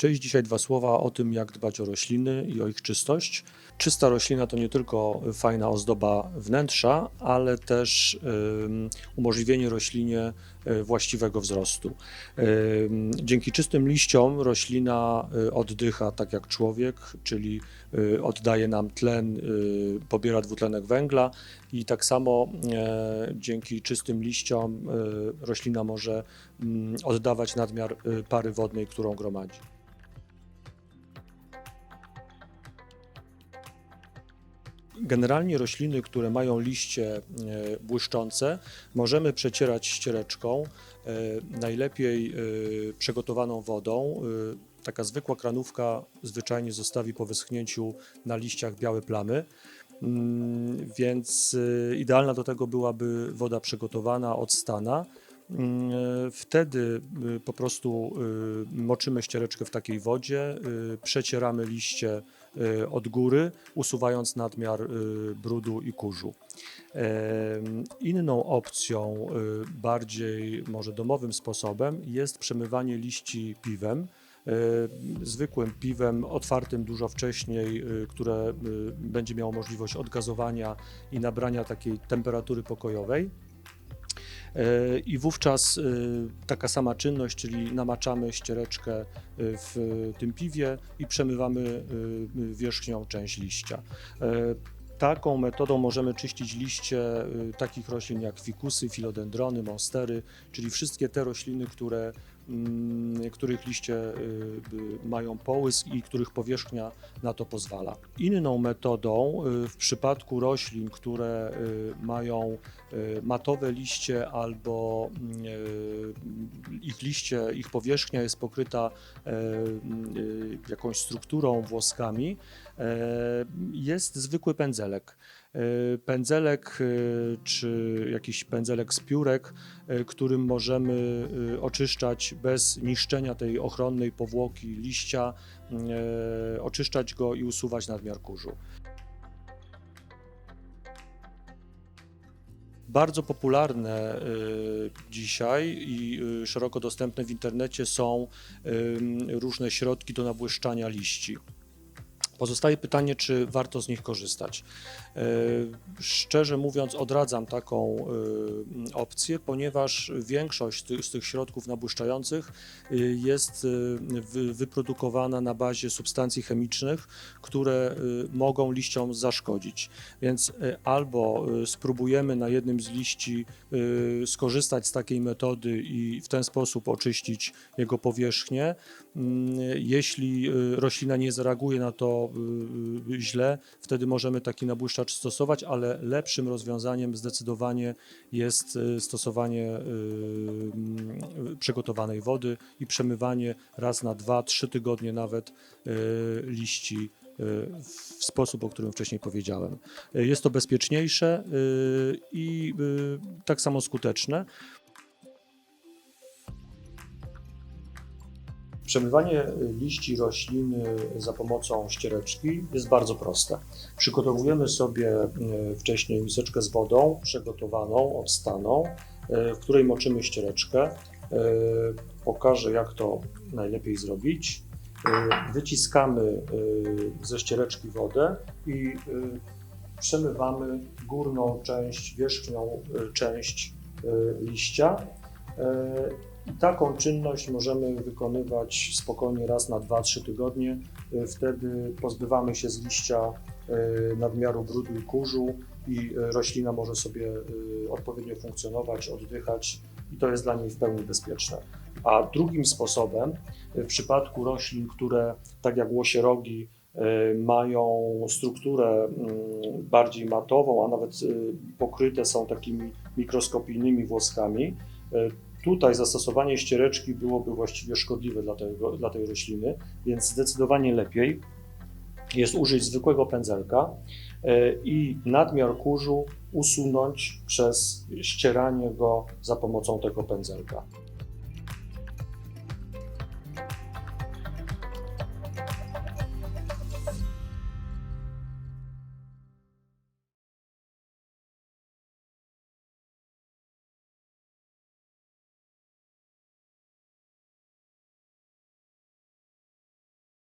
Cześć, dzisiaj dwa słowa o tym, jak dbać o rośliny i o ich czystość. Czysta roślina to nie tylko fajna ozdoba wnętrza, ale też umożliwienie roślinie y, właściwego wzrostu. Dzięki czystym liściom roślina y, oddycha tak jak człowiek, czyli y, oddaje nam tlen, pobiera dwutlenek węgla i tak samo e, dzięki czystym liściom roślina może mm, oddawać nadmiar pary wodnej, którą gromadzi. Generalnie rośliny, które mają liście e, błyszczące, możemy przecierać ściereczką, e, najlepiej e, przygotowaną wodą. Taka zwykła kranówka zwyczajnie zostawi po wyschnięciu na liściach białe plamy. Mm, Więc idealna do tego byłaby woda przygotowana, odstana. Mm, Wtedy po prostu moczymy ściereczkę w takiej wodzie, przecieramy liście od góry, usuwając nadmiar y, brudu i kurzu. Em, Inną opcją, bardziej może domowym sposobem, jest przemywanie liści piwem. Zwykłym piwem, otwartym dużo wcześniej, które będzie miało możliwość odgazowania i nabrania takiej temperatury pokojowej. I wówczas e, taka sama czynność, czyli namaczamy ściereczkę e, w tym piwie i przemywamy e, wierzchnią część liścia. Taką metodą możemy czyścić liście takich roślin jak fikusy, filodendrony, monstery, czyli wszystkie te rośliny, które, których liście e, y, mają połysk i których powierzchnia na to pozwala. Inną metodą e, w przypadku roślin, które mają matowe liście albo mm, ich liście, ich powierzchnia jest pokryta mm, e, jakąś strukturą, włoskami, e, jest zwykły pędzelek. E, Pędzelek e, czy jakiś pędzelek z piórek, e, którym możemy oczyszczać bez niszczenia tej ochronnej powłoki liścia, oczyszczać go i usuwać nadmiar kurzu. Bardzo popularne y, dzisiaj i y, szeroko dostępne w internecie są różne środki do nabłyszczania liści. Pozostaje pytanie, czy warto z nich korzystać. E, Szczerze mówiąc, odradzam taką y, opcję, ponieważ większość z tych środków nabłyszczających y, jest wy- wyprodukowana na bazie substancji chemicznych, które mogą liściom zaszkodzić. Więc albo spróbujemy na jednym z liści skorzystać z takiej metody i w ten sposób oczyścić jego powierzchnię. Mm, Jeśli roślina nie zareaguje na to y, y, źle, wtedy możemy taki nabłyszczacz stosować, ale lepszym rozwiązaniem zdecydowanie jest y, stosowanie y, przygotowanej wody i przemywanie raz na 2-3 tygodnie nawet y, liści y, w sposób, o którym wcześniej powiedziałem. Y, Jest to bezpieczniejsze y, i y, tak samo skuteczne. Przemywanie liści rośliny za pomocą ściereczki jest bardzo proste. Przygotowujemy sobie e, wcześniej miseczkę z wodą, przygotowaną, odstaną, e, w której moczymy ściereczkę. E, Pokażę, jak to najlepiej zrobić. Wyciskamy ze ściereczki wodę i przemywamy górną część, wierzchnią część liścia. I taką czynność możemy wykonywać spokojnie raz na 2-3 tygodnie. Y, Wtedy pozbywamy się z liścia y, nadmiaru brudu i kurzu i y, roślina może sobie odpowiednio funkcjonować, oddychać i to jest dla niej w pełni bezpieczne. A drugim sposobem w przypadku roślin, które tak jak łosierogi mają strukturę mm, bardziej matową, a nawet pokryte są takimi mikroskopijnymi włoskami, Tutaj zastosowanie ściereczki byłoby właściwie szkodliwe dla, tego, dla tej rośliny, więc zdecydowanie lepiej jest użyć zwykłego pędzelka e, i nadmiar kurzu usunąć przez ścieranie go za pomocą tego pędzelka.